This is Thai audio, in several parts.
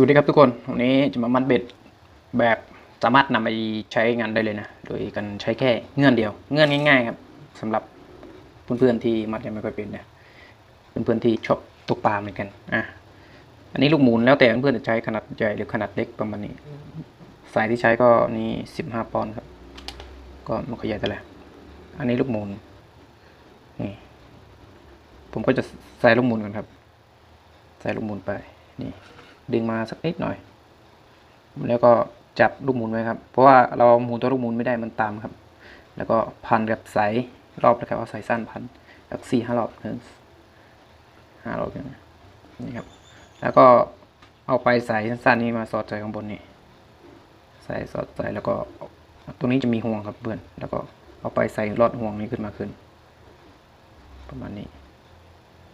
สวัสดีครับทุกคนวันนี้จะมามัดเบ็ดแบบสามารถนำไปใช้งานได้เลยนะ โดยการใช้แค่เงื่อนเดียว เงื่อนง่ายๆครับสำหรับเพื่อนๆที่มัดยังไม่ค่อยเป็นนะเพื่อนๆที่ชอบตกปลาเหมือนกันอะอันนี้ลูกหมุนแล้วแต่เพื่อนๆจะใช้ขนาดใหญ่หรือขนาดเล็กประมาณนี้สายที่ใช้ก็นี่สิบห้าปอนด์ครับ ก็ม่ค่อยใหญ่เท่าไหร่อันนี้ลูกหมุนนี่ผมก็จะใส่ลูกหมุนกันครับ ใส่ลูกหมุนไปนี่ ดึงมาสักนิดหน่อย แล้วก็จับลูกหมุนไว้ครับ เพราะว่าเราหมุนตัวลูกหมุนไม่ได้มันตามครับ แล้วก็พันกับสายรอบนะครับเอาสายสั้นพันสักสี่ห้ารอบหนึ่งห้ารอบอย่างนี่ครับ แล้วก็เอาไปสายสั้นๆนี้มาสอดใส่ข้างบนนี่ใส่สอดใส่แล้วก็ตรงนี้จะมีห่วงครับเพื่อน แล้วก็เอาไปใส่ลอดห่วงนี้ขึ้นมาขึ้น ประมาณนี้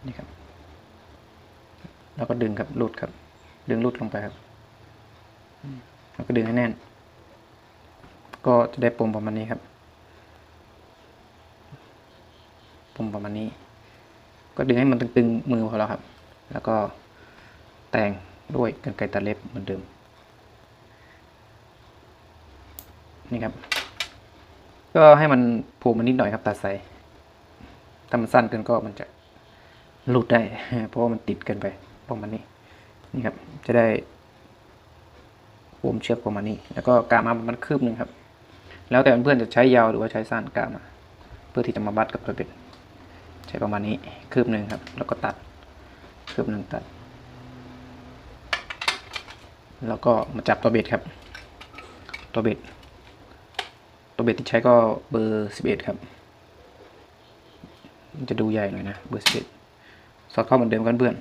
นี่ครับ แล้วก็ดึงครับหลุดครับ ดึงหลุดลงไปครับอืมแล้วก็ดึงให้แน่น ก็จะได้ปมประมาณนี้ครับปมประมาณนี้ ก็ดึงให้มันตึงๆมือพอแล้วครับ แล้วก็แต่งด้วยกรรไกรตัดเล็บเหมือนเดิม นี่ครับ ก็ให้มันผูกมันนิดหน่อยครับตัดใส่ถ้ามันสั้นเกินก็มันจะหลุดได้ เพราะว่ามันติดเกินไปประมาณนี้ นี่ครับ จะได้ปมเชือกประมาณนี้ แล้วก็กามามาณคืบหนึ่งครับ แล้วแต่เพื่อนๆจะใช้ยาวหรือว่าใช้สั้นกามา เพื่อที่จะมาบัดกับตัวเบ็ดใช้ประมาณนี้คืบหนึ่งครับ แล้วก็ตัดคืบหนึ่งตัด แล้วก็มาจับตัวเบ็ดครับ ตัวเบ็ดตัวเบ็ดที่ใช้ก็เบอร์สิบเอ็ดครับจะดูใหญ่หน่อยนะเบอร์สิบเอ็ดสอดเข้าเหมือนเดิมกันเพื่อน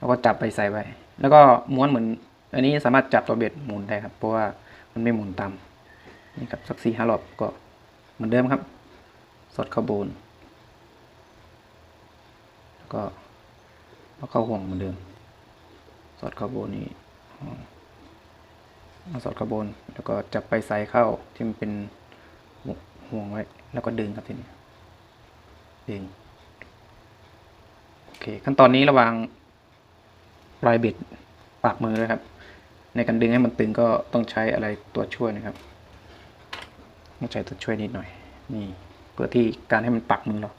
แล้วก็จับไปใส่ไว้ แล้วก็ม้วนเหมือน อันนี้สามารถจับตัวเบ็ดหมุนได้ครับ เพราะว่ามันไม่หมุนตามนี่ครับสักสี่ห้ารอบก็เหมือนเดิมครับสอดข้าโบนแล้วก็เอาเข้าห่วงเหมือนเดิม สอดข้าโบนนี้เอาสอดข้าโบนแล้วก็จับไปใส่เข้าที่มันเป็นห่วงไว้ แล้วก็ดึงครับทีนี้ดึงโอเคขั้นตอนนี้ระหว่าง ปลายเบ็ดปากมือนะครับ ในการดึงให้มันตึงก็ต้องใช้อะไรตัวช่วยนะครับต้องใช้ตัวช่วยนิดหน่อย นี่เพื่อที่การให้มันปักมือเรา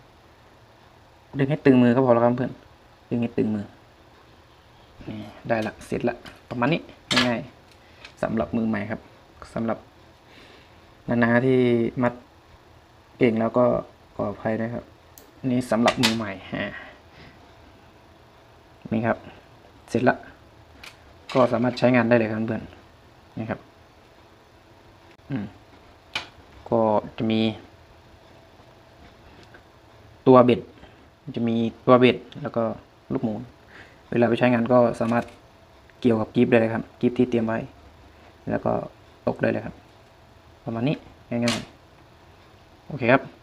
ดึงให้ตึงมือก็พอแล้วครับเพื่อนดึงให้ตึงมือนี่ได้ละเสร็จละประมาณนี้ง่ายๆสำหรับมือใหม่ครับสำหรับนานาที่มัดเก่งแล้วก็ขออภัยด้วยครับ นี่สำหรับมือใหม่ฮะนี่ครับ เสร็จละก็สามารถใช้งานได้เลยครับเพื่อนนี่ครับอืมก็จะมี ตัวเบ็ด จะมีตัวเบ็ดแล้วก็ลูกหมุนเวลาไปใช้งานก็สามารถเกี่ยวกับกิฟได้เลยครับกิฟที่เตรียมไว้ แล้วก็ตกได้เลยครับ ประมาณนี้ง่ายๆโอเคครับ